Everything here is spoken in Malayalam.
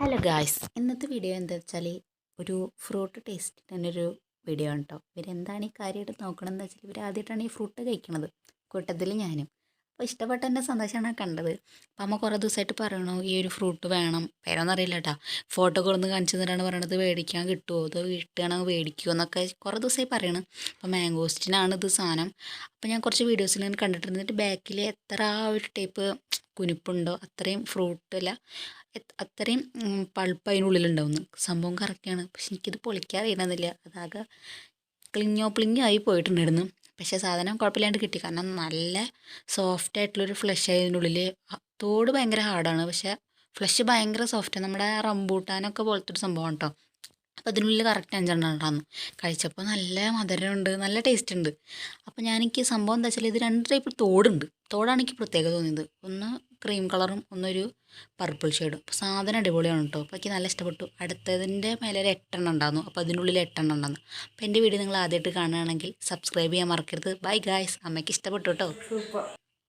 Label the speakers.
Speaker 1: ഹലോ ഗായ്സ് ഇന്നത്തെ വീഡിയോ എന്താ വെച്ചാൽ ഒരു ഫ്രൂട്ട് ടേസ്റ്റ് തന്നെ ഒരു വീഡിയോ ഉണ്ടോ ഇവരെന്താണ് ഈ കാര്യമായിട്ട് നോക്കണമെന്ന് വെച്ചാൽ ഇവർ ആദ്യമായിട്ടാണ് ഈ ഫ്രൂട്ട് കഴിക്കണത്. കൂട്ടത്തിൽ ഞാനും. അപ്പോൾ ഇഷ്ടപ്പെട്ട എന്റെ സന്തോഷമാണ് കണ്ടത്. അപ്പോൾ അമ്മ കുറേ ദിവസമായിട്ട് പറയണു ഈ ഒരു ഫ്രൂട്ട് വേണം. പേരൊന്നറിയില്ല കേട്ടോ ഫോട്ടോ കൊടുന്ന് കാണിച്ചു തന്നിട്ടാണ് പറയണത്. മേടിക്കാൻ കിട്ടുമോ അതോ കിട്ടുകയാണെങ്കിൽ മേടിക്കുമോ എന്നൊക്കെ കുറേ ദിവസമായി പറയണം. അപ്പോൾ മാംഗോസ്റ്റിനാണ് ഇത് സാധനം അപ്പോൾ ഞാൻ കുറച്ച് വീഡിയോസിൽ ഞാൻ കണ്ടിട്ടുണ്ട്. ബാക്കിൽ എത്ര ആ ഒരു ടൈപ്പ് കുനിപ്പുണ്ടോ? അത്രയും ഫ്രൂട്ട് എത്- അത്രയും പൾപ്പ് അതിനുള്ളിലുണ്ടാവുന്നു സംഭവം കറക്റ്റാണ് പക്ഷെ എനിക്കിത് പൊളിക്കാൻ അറിയണമെന്നില്ല അതാകെ ക്ലിങ്ങോ പ്ലിങ്ങോ ആയി പോയിട്ടുണ്ടായിരുന്നു. പക്ഷെ സാധനം കുഴപ്പമില്ലാണ്ട് കിട്ടി. കാരണം നല്ല സോഫ്റ്റ് ആയിട്ടുള്ളൊരു ഫ്ലഷ് അതിനുള്ളിൽ തോട് ഭയങ്കര ഹാർഡാണ് പക്ഷെ ഫ്ലഷ് ഭയങ്കര സോഫ്റ്റ് നമ്മുടെ റംബൂട്ടാനൊക്കെ പോലത്തെ ഒരു സംഭവം കേട്ടോ അപ്പോൾ അതിനുള്ളിൽ കറക്റ്റ് അഞ്ചെണ്ണം ഉണ്ടായിരുന്നു. കഴിച്ചപ്പോൾ നല്ല മധുരമുണ്ട്. നല്ല ടേസ്റ്റ് ഉണ്ട്. അപ്പോൾ ഞാൻ എനിക്ക് സംഭവം എന്താ വെച്ചാൽ ഇത് രണ്ട് ടൈപ്പ് തോടുണ്ട്. തോടാണ് എനിക്ക് പ്രത്യേകത തോന്നിയത്. ഒന്ന് ക്രീം കളറും ഒന്നൊരു പർപ്പിൾ ഷെയ്ഡും അപ്പോൾ സാധനം അടിപൊളിയാണ് കേട്ടോ അപ്പോൾ എനിക്ക് നല്ല ഇഷ്ടപ്പെട്ടു. അടുത്തതിന്റെ മേലെ ഒരു എട്ടെണ്ണം ഉണ്ടായിരുന്നു. അപ്പോൾ അതിനുള്ളിൽ എട്ടെണ്ണം ഉണ്ടായിരുന്നു അപ്പോൾ എന്റെ വീഡിയോ നിങ്ങൾ ആദ്യമായിട്ട് കാണുകയാണെങ്കിൽ സബ്സ്ക്രൈബ് ചെയ്യാൻ മറക്കരുത്. ബൈ ഗായ്സ് അമ്മയ്ക്ക് ഇഷ്ടപ്പെട്ടു കേട്ടോ